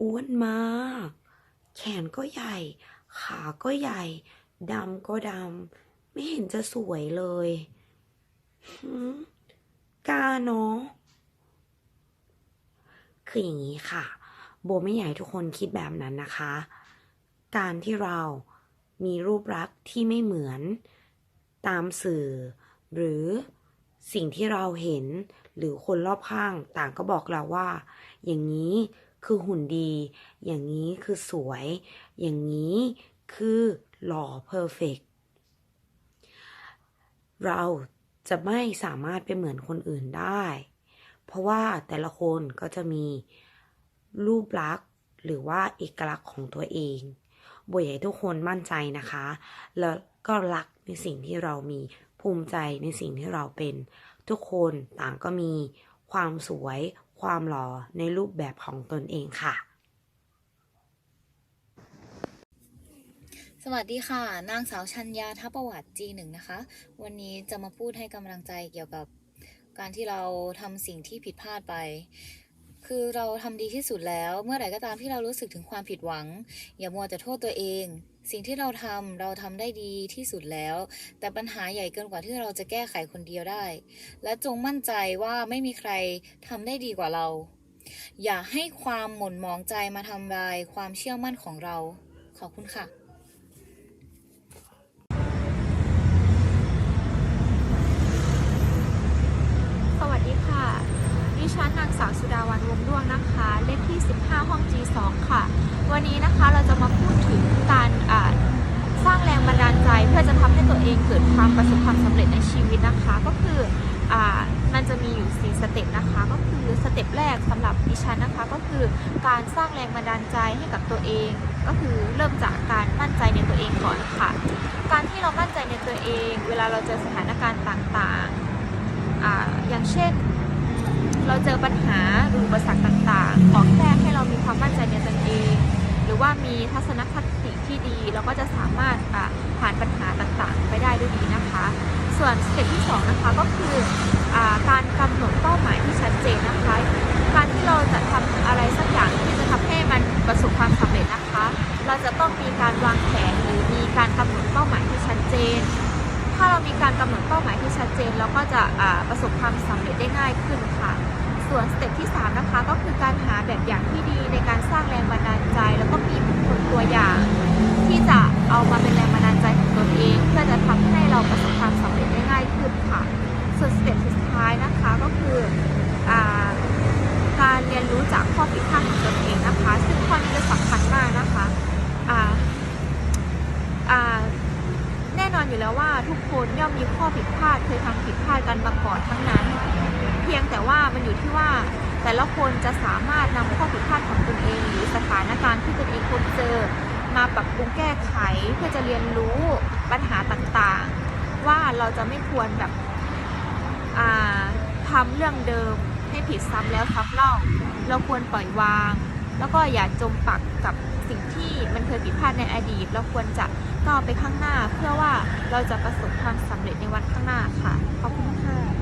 อ้วนมาก แขนก็ใหญ่ ขาก็ใหญ่ดำก็ดำ ไม่เห็นจะสวยเลยหืมกาเนาะคืออย่างนี้ค่ะ โบไม่อยากให้ทุกคนคิดแบบนั้นนะคะ การที่เรามีรูปลักษณ์ที่ไม่เหมือนตามสื่อ หรือสิ่งที่เราเห็นหรือคนรอบข้างต่างก็บอกเราว่า อย่างนี้ คือหุ่นดี อย่างนี้คือสวย อย่างนี้คือหล่อเพอร์เฟกเราจะไม่สามารถไปเหมือนคนอื่นได้ เพราะว่าแต่ละคนก็จะมีรูปลักษณ์หรือว่าเอกลักษณ์ของตัวเองบอยให้ทุกคนมั่นใจนะคะ แล้วก็รักในสิ่งที่เรามีภูมิใจในสิ่งที่เราเป็น ทุกคนต่างก็มีความสวย ความหล่อในรูปแบบของตนเองค่ะ สวัสดีค่ะ นางสาวชัญญาทัพประวัติ G1 นะคะ วันนี้จะมาพูดให้กำลังใจเกี่ยวกับการที่เราทำสิ่งที่ผิดพลาดไป คือเราทำดีที่สุดแล้ว เมื่อไหร่ก็ตามที่เรารู้สึกถึงความผิดหวัง อย่ามัวแต่โทษตัวเอง สิ่งที่เราทำเราทำได้ดีที่สุดแล้ว แต่ปัญหาใหญ่เกินกว่าที่เราจะแก้ไขคนเดียวได้ และจงมั่นใจว่าไม่มีใครทำได้ดีกว่าเรา อย่าให้ความหม่นหมองใจมาทำลายความเชื่อมั่นของเรา ขอบคุณค่ะ สวัสดีค่ะ ดิฉันนาง สุดาวันวงด้วงนะคะ เลขที่ 15 ห้อง G2 ค่ะ วันนี้นะคะเราจะมาพูดถึงการสร้างแรงบันดาลใจเพื่อจะทำให้ตัวเองเกิดความประสบความสำเร็จในชีวิตนะคะ ก็คืออมันจะมีอยู่ 4 สเต็ปนะคะ ก็คือสเต็ปแรกสำหรับดิฉันนะคะ ก็คือการสร้างแรงบันดาลใจให้กับตัวเอง ก็คือเริ่มจากการมั่นใจในตัวเองก่อนค่ะ การที่เรามั่นใจในตัวเอง เวลาเราเจอสถานการณ์ต่างๆออย่างเช่น เราเจอปัญหาหรืออุปสรรคต่างๆ ขอแค่ให้เรามีความมั่นใจในตนเอง หรือว่ามีทัศนคติที่ดี เราก็จะสามารถอ่าผ่านปัญหาต่างๆ ไปได้ด้วยดีนะคะ ส่วนสเต็ปที่สองนะคะก็คืออาการกำหนดเป้าหมายที่ชัดเจนนะคะ การที่เราจะทำอะไรสักอย่างที่จะทำให้มันประสบความสำเร็จนะคะ เราจะต้องมีการวางแผนหรือมีการกำหนดเป้าหมายที่ชัดเจนถ้าเรามีการกำหนดเป้าหมายที่ชัดเจน เราก็จะอ่าประสบความสำเร็จได้ง่ายขึ้นค่ะ ส่วนสเต็ปที่ 3 นะคะ ก็คือการหาแบบอย่างที่ดีในการสร้างแรงบันดาลใจ แล้วก็มีบุคคลตัวอย่าง ที่จะเอามาเป็นแรงบันดาลใจของตนเอง เพื่อจะทำให้เราประสบความสำเร็จได้ง่ายขึ้นค่ะ ส่วนสเต็ปสุดท้ายนะคะก็คืออการเรียนรู้จากข้อผิดพลาดของตนเองนะคะ ซึ่งข้อนี้เป็นสำคัญมากนะคะแน่นอนอยู่แล้วว่าทุกคนย่อมมีข้อผิดพลาดเคยทำผิดพลาดกันมาก่อนทั้งนั้น เพียงแต่ว่ามันอยู่ที่ว่าแต่ละคนจะสามารถนำข้อผิดพลาดของตนเอง หรือสถานการณ์ที่ตนเองพบเจอ มาปรับปรุงแก้ไขเพื่อจะเรียนรู้ปัญหาต่างๆ ว่าเราจะไม่ควรแบบอ่าทำเรื่องเดิมให้ผิดซ้ำแล้วซ้ำเล่า เราควรปล่อยวาง แล้วก็อย่าจมปักกับสิ่งที่มันเคยผิดพลาดในอดีต เราควรจะก้าวไปข้างหน้า เพื่อว่าเราจะประสบความสำเร็จในวันข้างหน้าค่ะขอบคุณค่ะ